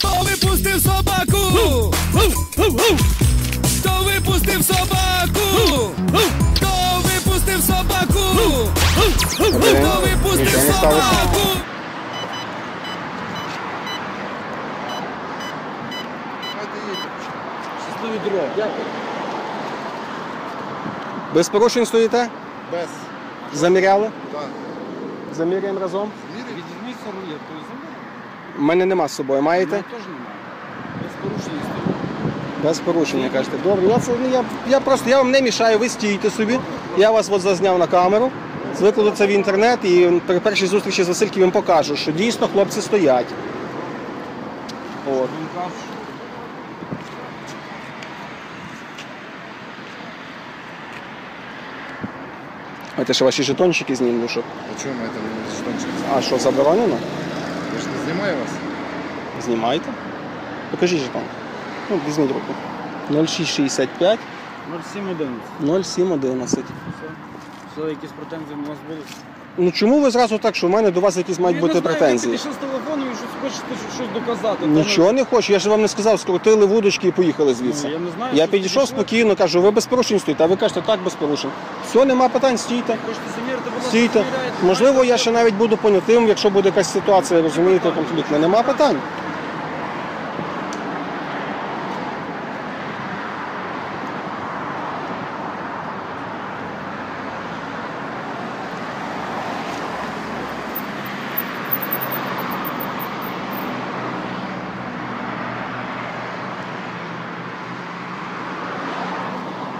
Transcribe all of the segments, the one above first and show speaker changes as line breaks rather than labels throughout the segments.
Хто випустив собаку? Хто випустив собаку? Хто випустив собаку? Хто випустив собаку?
Без порушень стоїте?
Без.
Заміряли?
Так.
Заміряємо разом.
Відізьміть то заміряємо.
У мене нема з собою. Маєте?
Мене теж немає. Без порушення.
Без порушення, кажете. Добре, я це я, я просто я вам не мішаю, ви стійте собі. Я вас от зазняв на камеру, викладу це в інтернет і при першій зустрічі з Васильківим покажу, що дійсно хлопці стоять. От.
Він каже,
це ще ваші жетончики знімлю, щоб.
А чого маєте жетончик?
А що, заборонено?
Я знімаю вас.
Знімайте. Покажіть жетон. Ну, візьміть руку. 0665
0711.
0711.
Все. Все, якісь претензії у нас були?
Ну чому ви зразу так, що в мене до вас якісь мають
Я
бути
не знаю,
претензії?
Ви пішли з телефону і щось хочете щось- доказати.
Нічого не хочу, я ж вам не сказав, скрутили вудочки і поїхали
Ну,
звідси.
я не знаю.
Я
що
підійшов спокійно, кажу, ви без порушень стоїте, а ви кажете, так, без порушень. Все, нема питань, стійте.
Хочете заміряти, будь ласка,
Стійте.
заміряєте.
Можливо, я ще навіть буду понятим, якщо буде якась ситуація, розумієте, конфліктна. Нема питань.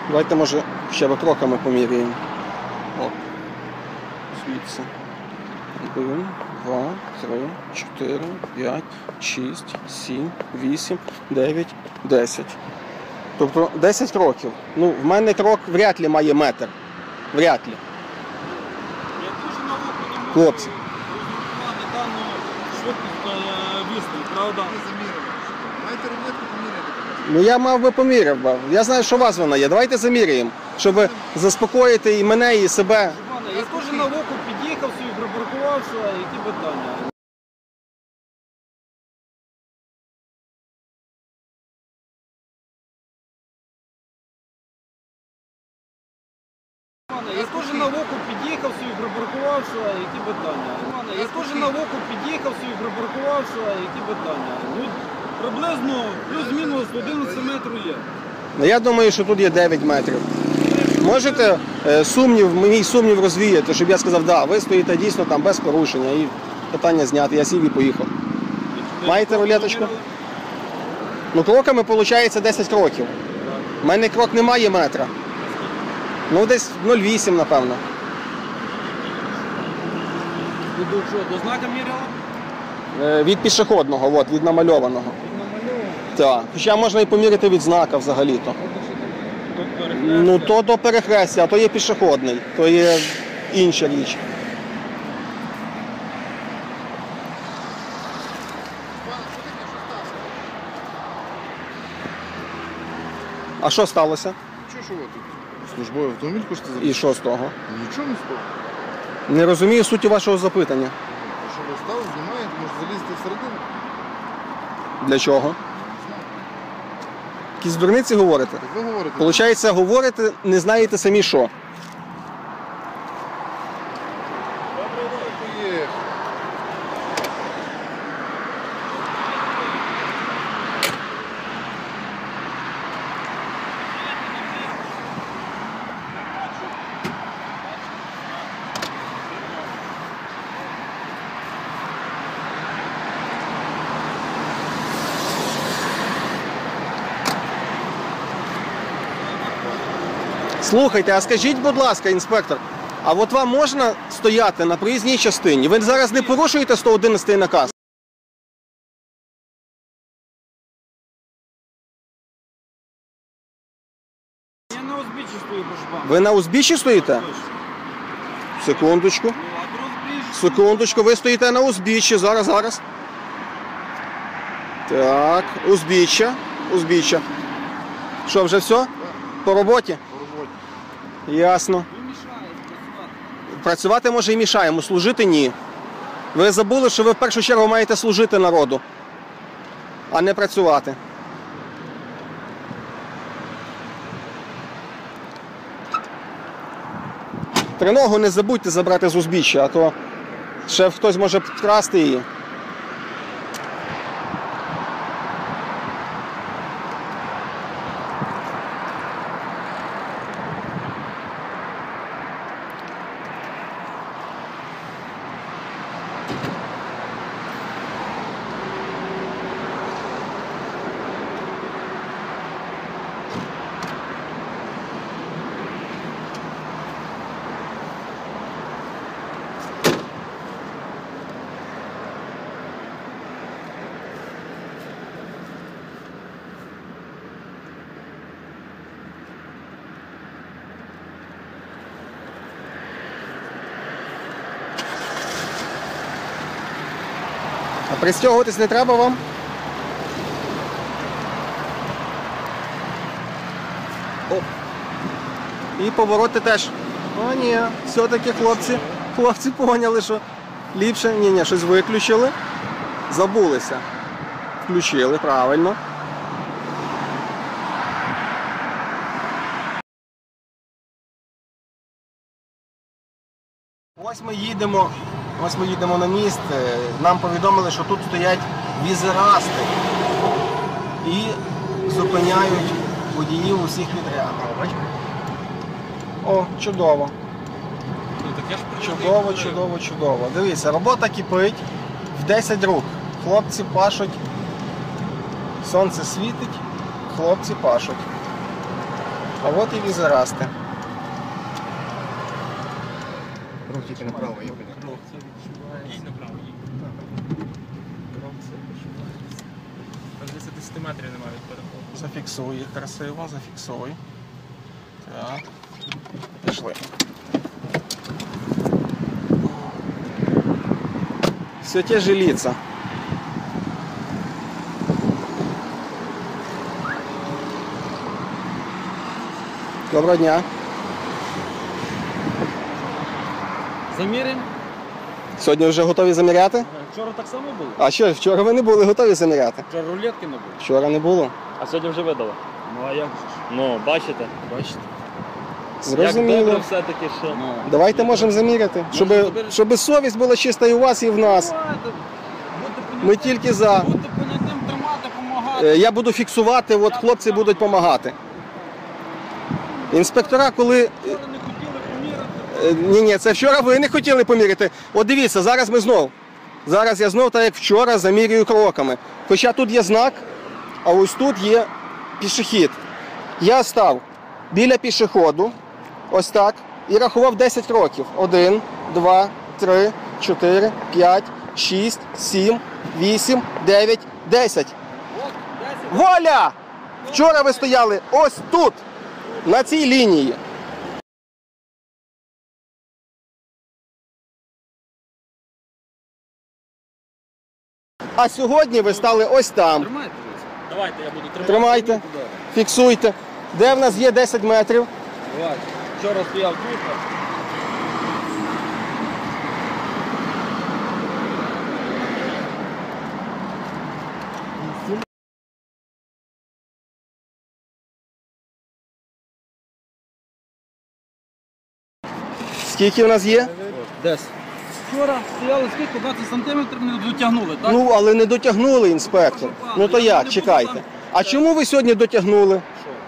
Давайте, може, ще би кроками поміряємо. Звідси. Один, два, три, чотири, п'ять, шість, сім, вісім, дев'ять, десять. Тобто 10 кроків. Ну, в мене крок вряд ли має метр. Вряд ли.
Я дуже на око не можу
Хлопці.
швидкість е, правда?
Ну я мав би поміряв би. Я знаю, що у вас вона є. Давайте заміряємо, щоб заспокоїти і мене, і себе.
Я теж на собі, припаркувався, які питання? Я теж на око під'їхав собі, припаркувався, які питання? Я теж на око під'їхав собі, припаркувався, які питання? Ну, приблизно плюс-мінус 11 метрів є.
Ну, Я думаю, що тут є 9 метрів. Можете е, сумнів, мій сумнів розвіяти, щоб я сказав, да, ви стоїте дійсно там без порушення і питання зняти. Я сів і поїхав. Маєте рулеточку? Ну, кроками виходить 10 кроків. У мене крок немає метра. Ну, десь 0,8, напевно.
До чого, до знака міряли?
Е, Від пішохідного, от, від намальованого. Так. Хоча можна і поміряти від знака взагалі-то. Ну, то до перехрестя, а то є пішохідний, то є інша річ. А що сталося?
Чого ви тут? Службовий автомобіль хочете
І що з того?
Нічого не стало.
Не розумію суті вашого запитання.
Що ви стали, знімаєте, може залізти всередину?
Для чого? Якісь дурниці говорите?
Так ви говорите.
Получається, говорите, не знаєте самі що. Слухайте, а скажіть, будь ласка, інспектор, а от вам можна стояти на проїзній частині? Ви зараз не порушуєте 111 наказ?
Я на узбіччі стою, прошу.
Ви на узбіччі стоїте? Секундочку.
Ну.
Секундочку, ви стоїте на узбіччі. Зараз, зараз. Так, узбіччя. Узбіччя. Що, вже все? По роботі? Ясно.
Працювати
може і мішаємо, служити ні. Ви забули, що ви в першу чергу маєте служити народу. а не працювати. Триногу не забудьте забрати з узбіччя, а то ще хтось може вкрасти її. Пристягуватись не треба вам? І повороти теж. О, ні, все-таки хлопці, хлопці поняли, що ліпше. Ні, ні, щось виключили. Забулися. Включили, правильно. Ось ми їдемо, ось ми їдемо на міст. Е, Нам повідомили, що тут стоять візерасти і зупиняють водіїв усіх підряд. О, чудово. Чудово, чудово, чудово. Дивіться, робота кипить в 10 рук. Хлопці пашуть. Сонце світить, хлопці пашуть. А от і візерасти.
Рух тільки направо, є
Їдь направо, їдь. Аж 10 метрів немає від переходу.
Зафіксуй їх красиво, зафіксуй. Так. Пішли. Все те же лица. Доброго дня.
Заміряємо.
Сьогодні вже готові заміряти?
Вчора так само було.
А що, вчора ви не були готові заміряти?
Вчора рулетки не було.
Вчора не було.
А сьогодні вже видали.
Ну а як?
Ну, бачите?
Бачите?
Як добре все-таки, що.
Ну.
Давайте можемо заміряти, щоб,
забереш?
щоб совість була чиста і у вас, і в нас.
Давайте. Будьте поняттям-
Ми тільки за.
Будьте поняттям тримати, допомагати.
Е, Я буду фіксувати, от хлопці будуть допомагати. Інспектора, коли.
Вчора не.
Ні, ні, це вчора ви не хотіли поміряти. От дивіться, зараз ми знов. Зараз я знов, так як вчора, замірюю кроками. Хоча тут є знак, а ось тут є пішохід. Я став біля пішоходу, ось так, і рахував 10 років. 1, 2, 3, 4, 5, 6, 7, 8, 9, 10.
10.
Воля! Вчора ви стояли ось тут, на цій лінії. А сьогодні ви стали ось там.
Тримайте.
Давайте я буду тримати.
Тримайте, фіксуйте. Де в нас є 10 метрів?
Давайте. Вчора стояв тут.
Скільки в нас є?
Десь. Вчора стояли скільки? 20 сантиметрів не дотягнули, так?
Ну, але не дотягнули інспектор. Ну то як, чекайте. А чому ви сьогодні дотягнули?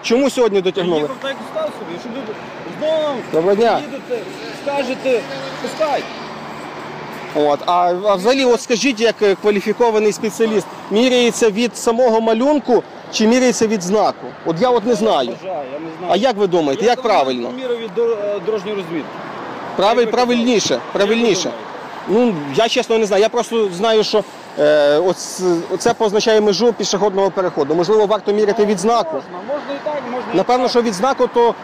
Чому сьогодні дотягнули?
Їхав так і став собі, що ви знову
Доброго дня.
їдете, скажете, пускай.
От, а, а взагалі, от скажіть, як е, кваліфікований спеціаліст, міряється від самого малюнку чи міряється від знаку? От я от не знаю.
Бажаю, я не знаю.
А як ви думаєте, як правильно?
Дор- е, дорожньої розмітки.
Правиль, правильніше, правильніше. Ну, я чесно не знаю. Я просто знаю, що е, оце, оце позначає межу пішохідного переходу. Можливо, варто міряти відзнаку.
Можна, можна і так, можна
Напевно, що відзнаку то